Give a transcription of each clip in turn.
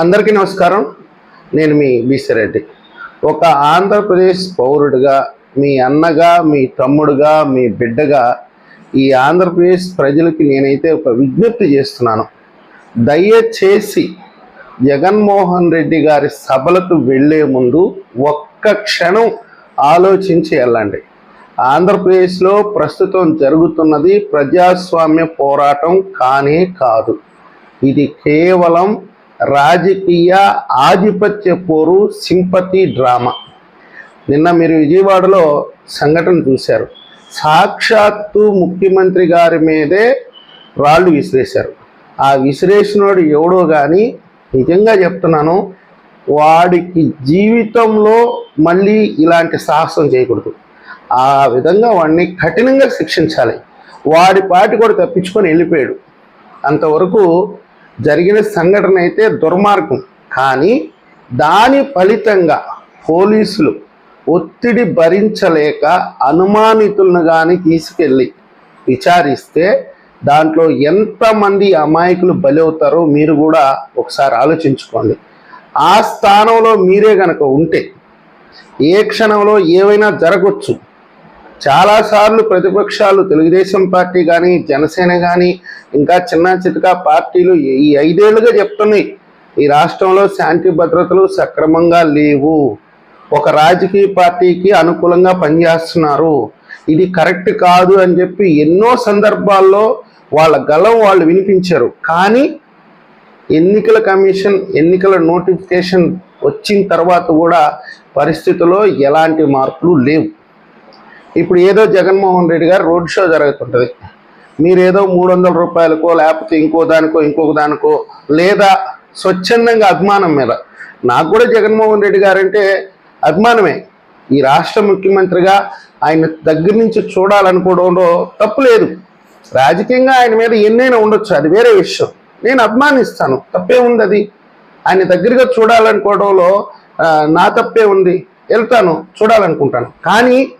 అందరికీ నమస్కారం. నేను మీ బీసరెడ్డి ఒక ఆంధ్రప్రదేశ్ పౌరుడిగా మీ అన్నగా మీ తమ్ముడుగా మీ బిడ్డగా ఈ ఆంధ్రప్రదేశ్ ప్రజలకి నేనైతే ఒక విజ్ఞప్తి చేస్తున్నాను. దయచేసి జగన్మోహన్ రెడ్డి గారి సభలకు వెళ్ళే ముందు ఒక్క క్షణం ఆలోచించి వెళ్ళండి. ఆంధ్రప్రదేశ్లో ప్రస్తుతం జరుగుతున్నది ప్రజాస్వామ్య పోరాటం కానే కాదు. ఇది కేవలం రాజకీయ ఆధిపత్య పోరు సింపతి డ్రామా. నిన్న మీరు విజయవాడలో సంఘటన చూశారు. సాక్షాత్తు ముఖ్యమంత్రి గారి మీదే రాళ్ళు విసిరేశారు. ఆ విసిరేసినోడు ఎవడో కానీ నిజంగా చెప్తున్నాను వాడికి జీవితంలో మళ్ళీ ఇలాంటి సాహసం చేయకూడదు. ఆ విధంగా వాడిని కఠినంగా శిక్షించాలి. వాడి పాటి కూడా తప్పించుకొని వెళ్ళిపోయాడు. అంతవరకు జరిగిన సంఘటన అయితే దుర్మార్గం. కానీ దాని ఫలితంగా పోలీసులు ఒత్తిడి భరించలేక అనుమానితులను కానీ తీసుకెళ్ళి విచారిస్తే దాంట్లో ఎంతమంది అమాయకులు బలవుతారో మీరు కూడా ఒకసారి ఆలోచించుకోండి. ఆ స్థానంలో మీరే గనక ఉంటే ఏ క్షణంలో ఏవైనా జరగవచ్చు చాలాసార్లు ప్రతిపక్షాలు తెలుగుదేశం పార్టీ కానీ జనసేన కానీ ఇంకా చిన్న చితకా పార్టీలు ఈ ఐదేళ్ళుగా చెప్తున్నాయి. ఈ రాష్ట్రంలో శాంతి భద్రతలు సక్రమంగా లేవు. ఒక రాజకీయ పార్టీకి అనుకూలంగా పనిచేస్తున్నారు. ఇది కరెక్ట్ కాదు అని చెప్పి ఎన్నో సందర్భాల్లో వాళ్ళ గలం వాళ్ళు వినిపించారు. కానీ ఎన్నికల కమిషన్ ఎన్నికల నోటిఫికేషన్ వచ్చిన తర్వాత కూడా పరిస్థితిలో ఎలాంటి మార్పులు లేవు. ఇప్పుడు ఏదో జగన్మోహన్ రెడ్డి గారు రోడ్ షో జరుగుతుంటుంది. మీరేదో మూడు వందల రూపాయలకో లేకపోతే ఇంకో దానికో ఇంకొక దానికో లేదా స్వచ్ఛందంగా అభిమానం మీద. నాకు కూడా జగన్మోహన్ రెడ్డి గారు అంటే అభిమానమే. ఈ రాష్ట్ర ముఖ్యమంత్రిగా ఆయన దగ్గర నుంచి చూడాలనుకోవడంలో తప్పు లేదు. రాజకీయంగా ఆయన మీద ఎన్నైనా ఉండొచ్చు అది వేరే విషయం. నేను అభిమానిస్తాను తప్పే ఉంది అది. ఆయన దగ్గరగా చూడాలనుకోవడంలో నా తప్పే ఉంది. వెళ్తాను చూడాలనుకుంటాను. కానీ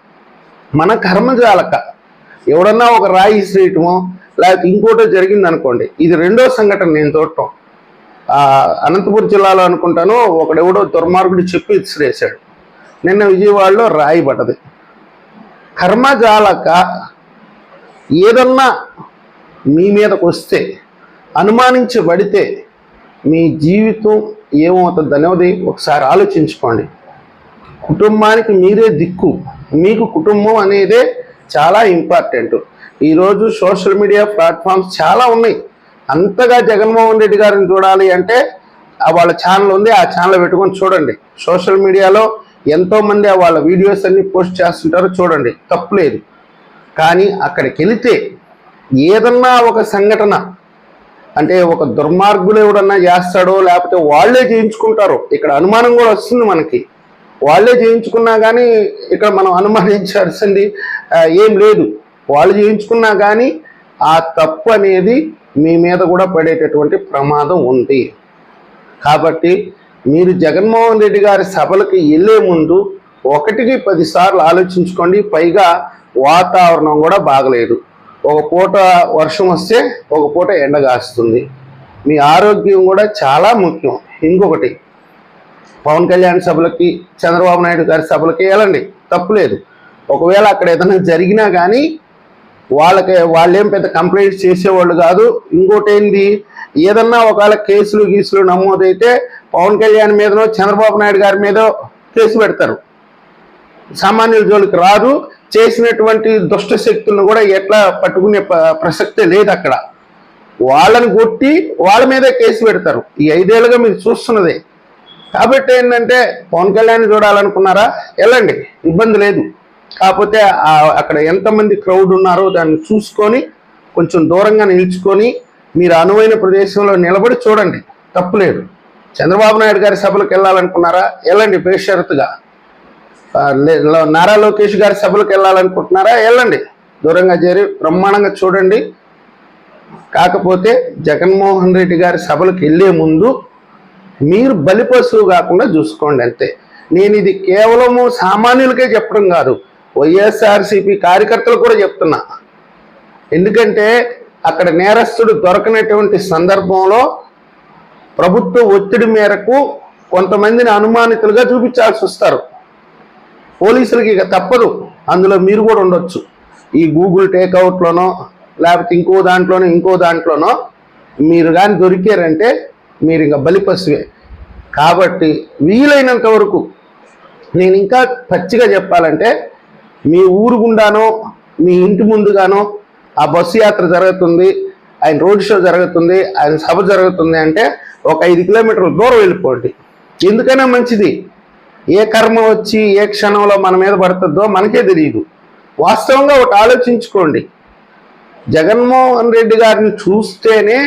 మన కర్మజాలక ఎవడన్నా ఒక రాయి ఇసిరేయటమో లేకపోతే ఇంకోటో జరిగింది అనుకోండి ఇది రెండో సంఘటన నేను చూడటం. అనంతపురం జిల్లాలో అనుకుంటాను ఒకడెవడో దుర్మార్గుడు చెప్పి ఇసిరేశాడు. నిన్న విజయవాడలో రాయి పడ్డది. కర్మజాలక ఏదన్నా మీ మీదకు వస్తే అనుమానించబడితే మీ జీవితం ఏమవుతుంది అనేది ఒకసారి ఆలోచించుకోండి. కుటుంబానికి మీరే దిక్కు. మీకు కుటుంబం అనేదే చాలా ఇంపార్టెంట్. ఈరోజు సోషల్ మీడియా ప్లాట్ఫామ్స్ చాలా ఉన్నాయి. అంతగా జగన్మోహన్ రెడ్డి గారిని చూడాలి అంటే వాళ్ళ ఛానల్ ఉంది ఆ ఛానల్ పెట్టుకొని చూడండి. సోషల్ మీడియాలో ఎంతోమంది వాళ్ళ వీడియోస్ అన్ని పోస్ట్ చేస్తుంటారో చూడండి. తప్పులేదు కానీ అక్కడికి వెళితే ఏదన్నా ఒక సంఘటన అంటే ఒక దుర్మార్గులు ఎవడన్నా చేస్తాడో లేకపోతే వాళ్ళే చేయించుకుంటారో ఇక్కడ అనుమానం కూడా వస్తుంది మనకి. వాళ్ళే చేయించుకున్నా కానీ ఇక్కడ మనం అనుమానించాల్సింది ఏం లేదు. వాళ్ళు చేయించుకున్నా కానీ ఆ తప్పు అనేది మీ మీద కూడా పడేటటువంటి ప్రమాదం ఉంది. కాబట్టి మీరు జగన్మోహన్ రెడ్డి గారి సభలకు వెళ్ళే ముందు ఒకటికి పదిసార్లు ఆలోచించుకోండి పైగా వాతావరణం కూడా బాగలేదు. ఒక పూట వర్షం వస్తే ఒక పూట ఎండ కాస్తుంది. మీ ఆరోగ్యం కూడా చాలా ముఖ్యం. ఇంకొకటి పవన్ కళ్యాణ్ సభలకి చంద్రబాబు నాయుడు గారి సభలకి వెళ్ళండి. తప్పులేదు ఒకవేళ అక్కడ ఏదైనా జరిగినా కానీ వాళ్ళకి వాళ్ళేం పెద్ద కంప్లైంట్స్ చేసేవాళ్ళు కాదు. ఇంకోటి ఏంది? ఏదన్నా ఒకవేళ కేసులు గీసులు నమోదైతే పవన్ కళ్యాణ్ మీదనో చంద్రబాబు నాయుడు గారి మీదో కేసు పెడతారు. సామాన్యుల జోలికి రాదు. చేసినటువంటి దుష్ట శక్తులను కూడా ఎట్లా పట్టుకునే ప్రసక్తే లేదు అక్కడ. వాళ్ళని కొట్టి వాళ్ళ మీదే కేసు పెడతారు. ఈ ఐదేళ్ళుగా మీరు చూస్తున్నదే. కాబట్టి ఏంటంటే పవన్ కళ్యాణ్ చూడాలనుకున్నారా? వెళ్ళండి ఇబ్బంది లేదు. కాకపోతే అక్కడ ఎంతమంది క్రౌడ్ ఉన్నారో దాన్ని చూసుకొని కొంచెం దూరంగా నిలుచుకొని మీరు అనువైన ప్రదేశంలో నిలబడి చూడండి. తప్పులేదు చంద్రబాబు నాయుడు గారి సభలకు వెళ్ళాలనుకున్నారా? వెళ్ళండి బేషరతుగా. నారా లోకేష్ గారి సభలకు వెళ్ళాలనుకుంటున్నారా? వెళ్ళండి. దూరంగా చేరి బ్రహ్మాండంగా చూడండి. కాకపోతే జగన్మోహన్ రెడ్డి గారి సభలకు వెళ్ళే ముందు మీరు బలిపశువు కాకుండా చూసుకోండి అంతే. నేను ఇది కేవలము సామాన్యులకే చెప్పడం కాదు వైఎస్ఆర్సీపీ కార్యకర్తలు కూడా చెప్తున్నా. ఎందుకంటే అక్కడ నేరస్తుడు దొరకనటువంటి సందర్భంలో ప్రభుత్వ ఒత్తిడి మేరకు కొంతమందిని అనుమానితులుగా చూపించాల్సి వస్తారు. పోలీసులకి ఇక తప్పదు అందులో మీరు కూడా ఉండొచ్చు. ఈ గూగుల్ టేక్అవుట్లోనో లేకపోతే ఇంకో దాంట్లోనో ఇంకో దాంట్లోనో మీరు కానీ దొరికారంటే మీరు ఇంకా బలిపశువే. కాబట్టి వీలైనంత వరకు నేను ఇంకా పచ్చిగా చెప్పాలంటే మీ ఊరు గుండానో మీ ఇంటి ముందుగానో ఆ బస్సు యాత్ర జరుగుతుంది ఆయన రోడ్ షో జరుగుతుంది ఆయన సభ జరుగుతుంది అంటే ఒక ఐదు కిలోమీటర్ల దూరం వెళ్ళిపోండి. ఎందుకైనా మంచిది. ఏ కర్మ వచ్చి ఏ క్షణంలో మన మీద పడుతుందో మనకే తెలియదు. వాస్తవంగా ఒకటి ఆలోచించుకోండి. జగన్మోహన్ రెడ్డి గారిని చూస్తేనే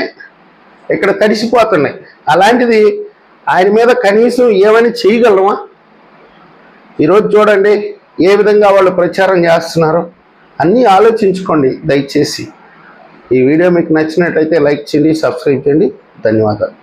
ఇక్కడ తడిసిపోతున్నాయి. అలాంటిది ఆయన మీద కనీసం ఏమని చేయగలమా? ఈరోజు చూడండి ఏ విధంగా వాళ్ళు ప్రచారం చేస్తున్నారో. అన్నీ ఆలోచించుకోండి దయచేసి. ఈ వీడియో మీకు నచ్చినట్టయితే లైక్ చేయండి సబ్స్క్రైబ్ చేయండి. ధన్యవాదాలు.